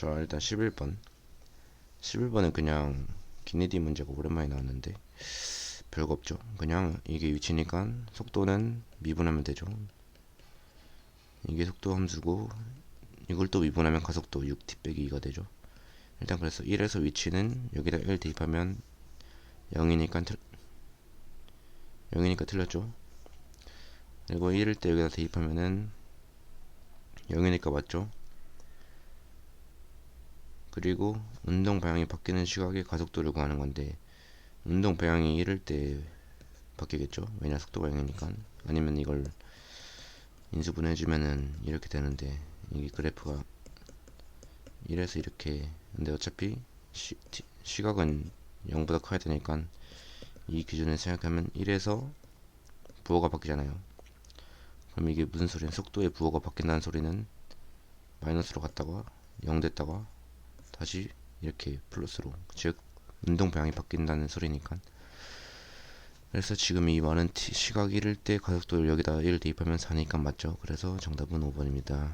자 일단 11번. 11번은 그냥 기네디 문제가 오랜만에 나왔는데 별거 없죠. 그냥 이게 위치니까 속도는 미분하면 되죠. 이게 속도 함수고 이걸 또 미분하면 가속도 6t 빼기 2가 되죠. 일단 그래서 1에서 위치는 여기다 1 대입하면 0이니까 틀 0이니까 틀렸죠. 그리고 1일 때 여기다 대입하면은 0이니까 맞죠 그리고 운동 방향이 바뀌는 시각의 가속도를 구하는 건데 운동 방향이 이럴 때 바뀌겠죠? 왜냐 속도가 0이니까. 아니면 이걸 인수분해 주면은 이렇게 되는데 이게 그래프가 이래서 이렇게. 근데 어차피 시, 티- 시각은 0보다 커야 되니까 이 기준을 생각하면 1에서 부호가 바뀌잖아요. 그럼 이게 무슨 소리냐 속도의 부호가 바뀐다는 소리는 마이너스로 갔다가 0 됐다가 다시 이렇게 플러스로 즉 운동 방향이 바뀐다는 소리니까. 그래서 지금 이 많은 시각 1일 때 가속도를 여기다 1 대입하면 4니까 맞죠. 그래서 정답은 5번입니다